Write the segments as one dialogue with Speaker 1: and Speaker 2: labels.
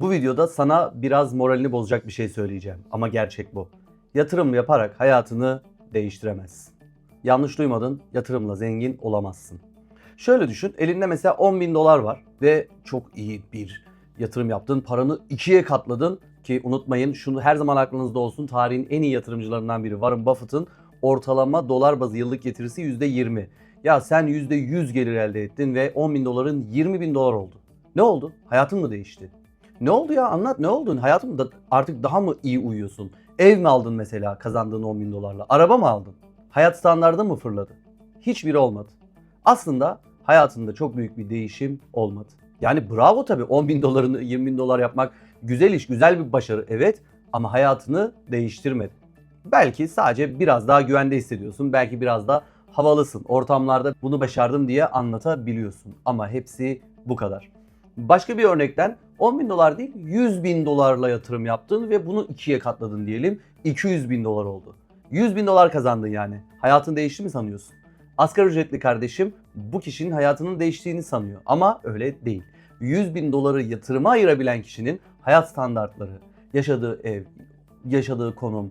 Speaker 1: Bu videoda sana biraz moralini bozacak bir şey söyleyeceğim ama gerçek bu. Yatırım yaparak hayatını değiştiremezsin. Yanlış duymadın, yatırımla zengin olamazsın. Şöyle düşün, elinde mesela 10 bin dolar var ve çok iyi bir yatırım yaptın, paranı ikiye katladın ki unutmayın şunu her zaman aklınızda olsun tarihin en iyi yatırımcılarından biri Warren Buffett'ın ortalama dolar bazı yıllık getirisi %20. Ya sen %100 gelir elde ettin ve 10 bin doların 20 bin dolar oldu. Ne oldu? Hayatın mı değişti? Ne oldu ya anlat ne oldu? Hayatın da artık daha mı iyi uyuyorsun? Ev mi aldın mesela kazandığın 10 bin dolarla? Araba mı aldın? Hayat standardı mı fırladı? Hiçbiri olmadı. Aslında hayatında çok büyük bir değişim olmadı. Yani bravo tabii 10 bin dolarını 20 bin dolar yapmak güzel iş, güzel bir başarı evet ama hayatını değiştirmedi. Belki sadece biraz daha güvende hissediyorsun, belki biraz daha havalısın. Ortamlarda bunu başardım diye anlatabiliyorsun ama hepsi bu kadar. Başka bir örnekten 10 bin dolar değil 100 bin dolarla yatırım yaptın ve bunu ikiye katladın diyelim 200 bin dolar oldu. 100 bin dolar kazandın yani. Hayatın değişti mi sanıyorsun? Asgari ücretli kardeşim bu kişinin hayatının değiştiğini sanıyor ama öyle değil. 100 bin doları yatırıma ayırabilen kişinin hayat standartları, yaşadığı ev, yaşadığı konum,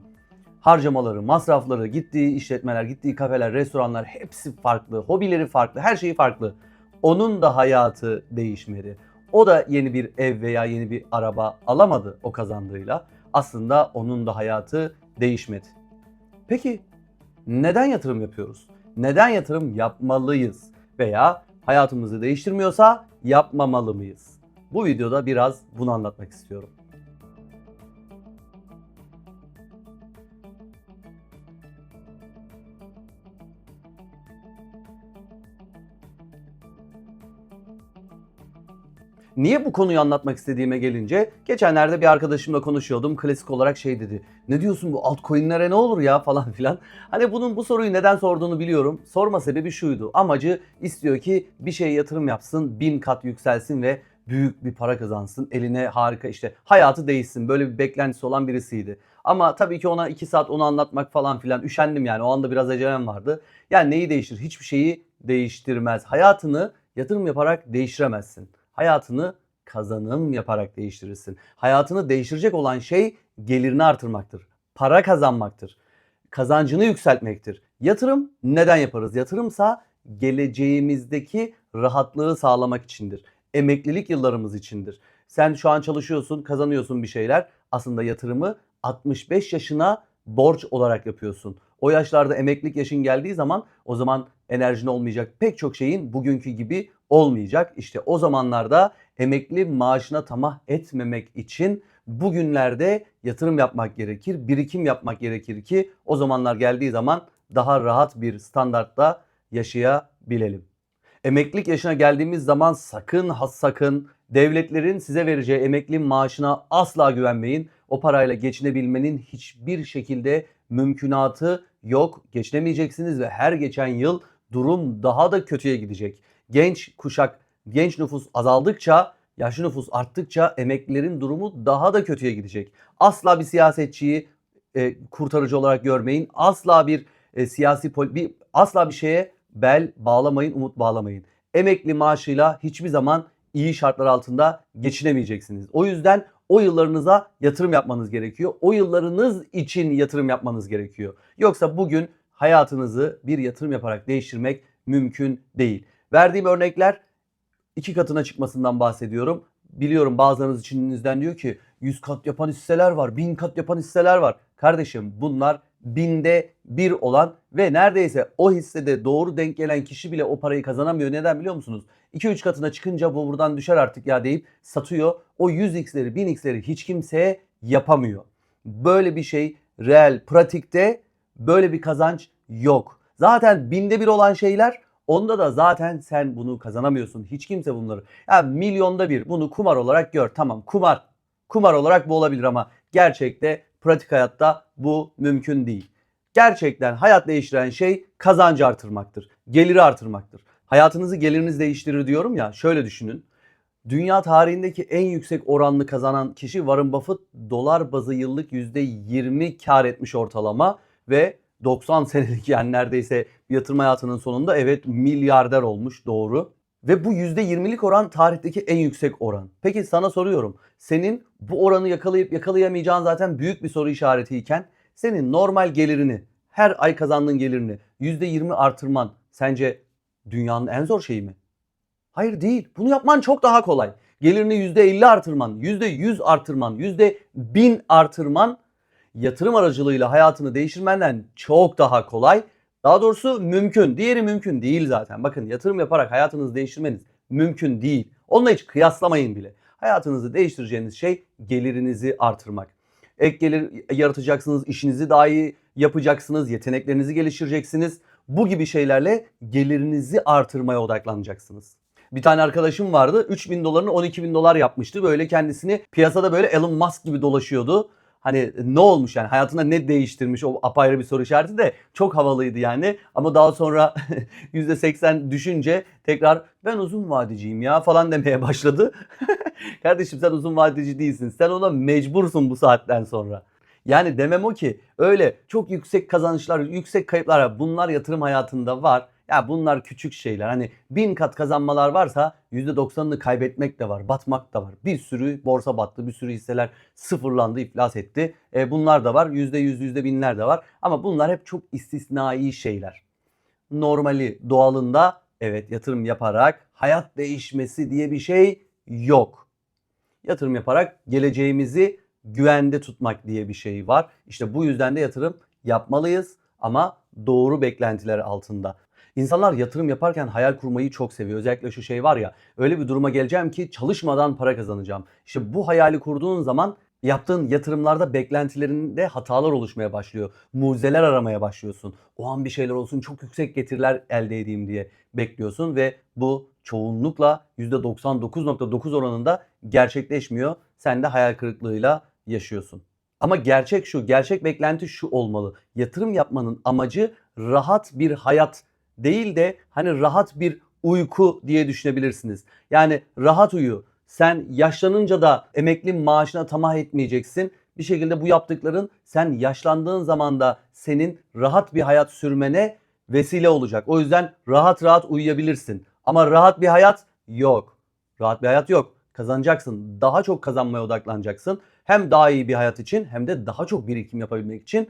Speaker 1: harcamaları, masrafları, gittiği işletmeler, gittiği kafeler, restoranlar hepsi farklı, hobileri farklı, her şeyi farklı. Onun da hayatı değişmedi. O da yeni bir ev veya yeni bir araba alamadı o kazandığıyla. Aslında onun da hayatı değişmedi. Peki neden yatırım yapıyoruz? Neden yatırım yapmalıyız? Veya hayatımızı değiştirmiyorsa yapmamalı mıyız? Bu videoda biraz bunu anlatmak istiyorum. Niye bu konuyu anlatmak istediğime gelince geçenlerde bir arkadaşımla konuşuyordum. Klasik olarak şey dedi. Ne diyorsun bu altcoin'lere ne olur ya falan filan. Hani bunun bu soruyu neden sorduğunu biliyorum. Sorma sebebi şuydu. Amacı istiyor ki bir şeye yatırım yapsın, bin kat yükselsin ve büyük bir para kazansın. Eline harika işte hayatı değişsin. Böyle bir beklentisi olan birisiydi. Ama tabii ki ona 2 saat onu anlatmak falan filan üşendim yani. O anda biraz acelem vardı. Yani neyi değiştir? Hiçbir şeyi değiştirmez. Hayatını yatırım yaparak değiştiremezsin hayatını kazanım yaparak değiştirirsin. Hayatını değiştirecek olan şey gelirini artırmaktır. Para kazanmaktır. Kazancını yükseltmektir. Yatırım neden yaparız? Yatırımsa geleceğimizdeki rahatlığı sağlamak içindir. Emeklilik yıllarımız içindir. Sen şu an çalışıyorsun, kazanıyorsun bir şeyler. Aslında yatırımı 65 yaşına borç olarak yapıyorsun. O yaşlarda emeklilik yaşın geldiği zaman o zaman enerjin olmayacak. Pek çok şeyin bugünkü gibi olmayacak. İşte o zamanlarda emekli maaşına tamah etmemek için bugünlerde yatırım yapmak gerekir, birikim yapmak gerekir ki o zamanlar geldiği zaman daha rahat bir standartta yaşayabilelim. Emeklilik yaşına geldiğimiz zaman sakın ha sakın devletlerin size vereceği emekli maaşına asla güvenmeyin. O parayla geçinebilmenin hiçbir şekilde mümkünatı yok. Geçinemeyeceksiniz ve her geçen yıl durum daha da kötüye gidecek. Genç kuşak, genç nüfus azaldıkça, yaşlı nüfus arttıkça emeklilerin durumu daha da kötüye gidecek. Asla bir siyasetçiyi e, kurtarıcı olarak görmeyin. Asla bir e, siyasi bir asla bir şeye bel bağlamayın, umut bağlamayın. Emekli maaşıyla hiçbir zaman iyi şartlar altında geçinemeyeceksiniz. O yüzden o yıllarınıza yatırım yapmanız gerekiyor. O yıllarınız için yatırım yapmanız gerekiyor. Yoksa bugün hayatınızı bir yatırım yaparak değiştirmek mümkün değil. Verdiğim örnekler iki katına çıkmasından bahsediyorum. Biliyorum bazılarınız içinizden diyor ki 100 kat yapan hisseler var, 1000 kat yapan hisseler var. Kardeşim bunlar binde bir olan ve neredeyse o hissede doğru denk gelen kişi bile o parayı kazanamıyor. Neden biliyor musunuz? 2-3 katına çıkınca bu buradan düşer artık ya deyip satıyor. O 100x'leri 1000x'leri hiç kimseye yapamıyor. Böyle bir şey reel pratikte böyle bir kazanç yok. Zaten binde bir olan şeyler onda da zaten sen bunu kazanamıyorsun. Hiç kimse bunları. Ya milyonda bir bunu kumar olarak gör. Tamam kumar. Kumar olarak bu olabilir ama gerçekte pratik hayatta bu mümkün değil. Gerçekten hayat değiştiren şey kazancı artırmaktır. Geliri artırmaktır. Hayatınızı geliriniz değiştirir diyorum ya şöyle düşünün. Dünya tarihindeki en yüksek oranlı kazanan kişi Warren Buffett dolar bazı yıllık %20 kar etmiş ortalama ve 90 senelik yani neredeyse yatırım hayatının sonunda evet milyarder olmuş doğru. Ve bu %20'lik oran tarihteki en yüksek oran. Peki sana soruyorum. Senin bu oranı yakalayıp yakalayamayacağın zaten büyük bir soru işaretiyken senin normal gelirini, her ay kazandığın gelirini %20 artırman sence dünyanın en zor şeyi mi? Hayır değil. Bunu yapman çok daha kolay. Gelirini %50 artırman, %100 artırman, %1000 artırman yatırım aracılığıyla hayatını değiştirmenden çok daha kolay. Daha doğrusu mümkün. Diğeri mümkün değil zaten. Bakın yatırım yaparak hayatınızı değiştirmeniz mümkün değil. Onunla hiç kıyaslamayın bile. Hayatınızı değiştireceğiniz şey gelirinizi artırmak. Ek gelir yaratacaksınız, işinizi daha iyi yapacaksınız, yeteneklerinizi geliştireceksiniz. Bu gibi şeylerle gelirinizi artırmaya odaklanacaksınız. Bir tane arkadaşım vardı 3000 dolarını 12 bin dolar yapmıştı. Böyle kendisini piyasada böyle Elon Musk gibi dolaşıyordu. Hani ne olmuş yani hayatında ne değiştirmiş o apayrı bir soru işareti de çok havalıydı yani. Ama daha sonra %80 düşünce tekrar ben uzun vadeciyim ya falan demeye başladı. Kardeşim sen uzun vadeci değilsin. Sen ona mecbursun bu saatten sonra. Yani demem o ki öyle çok yüksek kazançlar, yüksek kayıplar bunlar yatırım hayatında var. Ya bunlar küçük şeyler. Hani bin kat kazanmalar varsa %90'ını kaybetmek de var, batmak da var. Bir sürü borsa battı, bir sürü hisseler sıfırlandı, iflas etti. E, bunlar da var. %100, %1000'ler de var. Ama bunlar hep çok istisnai şeyler. Normali, doğalında evet yatırım yaparak hayat değişmesi diye bir şey yok. Yatırım yaparak geleceğimizi güvende tutmak diye bir şey var. İşte bu yüzden de yatırım yapmalıyız ama doğru beklentiler altında. İnsanlar yatırım yaparken hayal kurmayı çok seviyor. Özellikle şu şey var ya öyle bir duruma geleceğim ki çalışmadan para kazanacağım. İşte bu hayali kurduğun zaman yaptığın yatırımlarda beklentilerinde hatalar oluşmaya başlıyor. Mucizeler aramaya başlıyorsun. O an bir şeyler olsun çok yüksek getiriler elde edeyim diye bekliyorsun ve bu çoğunlukla %99.9 oranında gerçekleşmiyor. Sen de hayal kırıklığıyla yaşıyorsun. Ama gerçek şu, gerçek beklenti şu olmalı. Yatırım yapmanın amacı rahat bir hayat değil de hani rahat bir uyku diye düşünebilirsiniz. Yani rahat uyu. Sen yaşlanınca da emekli maaşına tamah etmeyeceksin. Bir şekilde bu yaptıkların sen yaşlandığın zaman da senin rahat bir hayat sürmene vesile olacak. O yüzden rahat rahat uyuyabilirsin. Ama rahat bir hayat yok. Rahat bir hayat yok. Kazanacaksın. Daha çok kazanmaya odaklanacaksın. Hem daha iyi bir hayat için hem de daha çok birikim yapabilmek için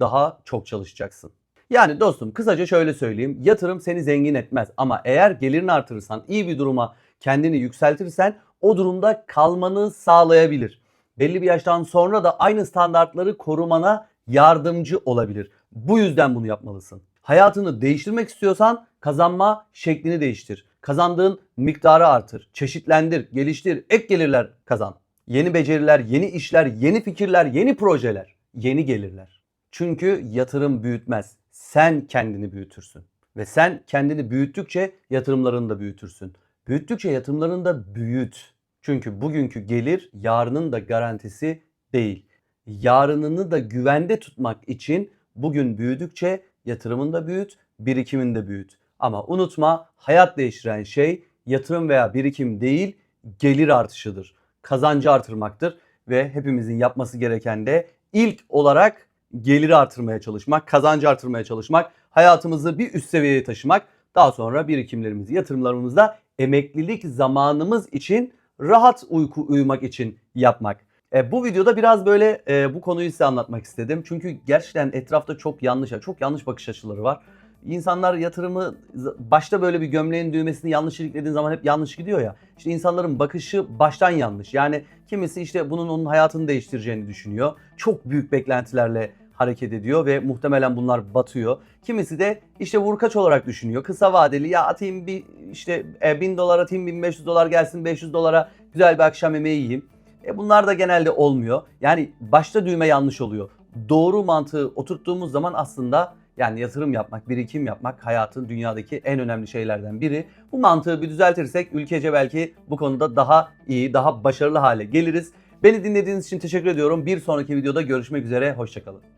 Speaker 1: daha çok çalışacaksın. Yani dostum kısaca şöyle söyleyeyim. Yatırım seni zengin etmez ama eğer gelirini artırırsan, iyi bir duruma kendini yükseltirsen o durumda kalmanı sağlayabilir. Belli bir yaştan sonra da aynı standartları korumana yardımcı olabilir. Bu yüzden bunu yapmalısın. Hayatını değiştirmek istiyorsan kazanma şeklini değiştir. Kazandığın miktarı artır, çeşitlendir, geliştir, ek gelirler kazan. Yeni beceriler, yeni işler, yeni fikirler, yeni projeler, yeni gelirler. Çünkü yatırım büyütmez. Sen kendini büyütürsün. Ve sen kendini büyüttükçe yatırımlarını da büyütürsün. Büyüttükçe yatırımlarını da büyüt. Çünkü bugünkü gelir yarının da garantisi değil. Yarınını da güvende tutmak için bugün büyüdükçe yatırımını da büyüt, birikimini de büyüt. Ama unutma hayat değiştiren şey yatırım veya birikim değil gelir artışıdır. Kazancı artırmaktır ve hepimizin yapması gereken de ilk olarak geliri artırmaya çalışmak, kazancı artırmaya çalışmak, hayatımızı bir üst seviyeye taşımak, daha sonra birikimlerimizi, yatırımlarımızda emeklilik zamanımız için rahat uyku uyumak için yapmak. E, bu videoda biraz böyle e, bu konuyu size anlatmak istedim. Çünkü gerçekten etrafta çok yanlış, çok yanlış bakış açıları var. İnsanlar yatırımı başta böyle bir gömleğin düğmesini yanlış iliklediğin zaman hep yanlış gidiyor ya. İşte insanların bakışı baştan yanlış. Yani kimisi işte bunun onun hayatını değiştireceğini düşünüyor. Çok büyük beklentilerle hareket ediyor ve muhtemelen bunlar batıyor. Kimisi de işte vurkaç olarak düşünüyor. Kısa vadeli ya atayım bir işte e, 1000 dolar atayım 1500 dolar gelsin 500 dolara güzel bir akşam yemeği yiyeyim. E bunlar da genelde olmuyor. Yani başta düğme yanlış oluyor. Doğru mantığı oturttuğumuz zaman aslında yani yatırım yapmak, birikim yapmak hayatın dünyadaki en önemli şeylerden biri. Bu mantığı bir düzeltirsek ülkece belki bu konuda daha iyi, daha başarılı hale geliriz. Beni dinlediğiniz için teşekkür ediyorum. Bir sonraki videoda görüşmek üzere. Hoşçakalın.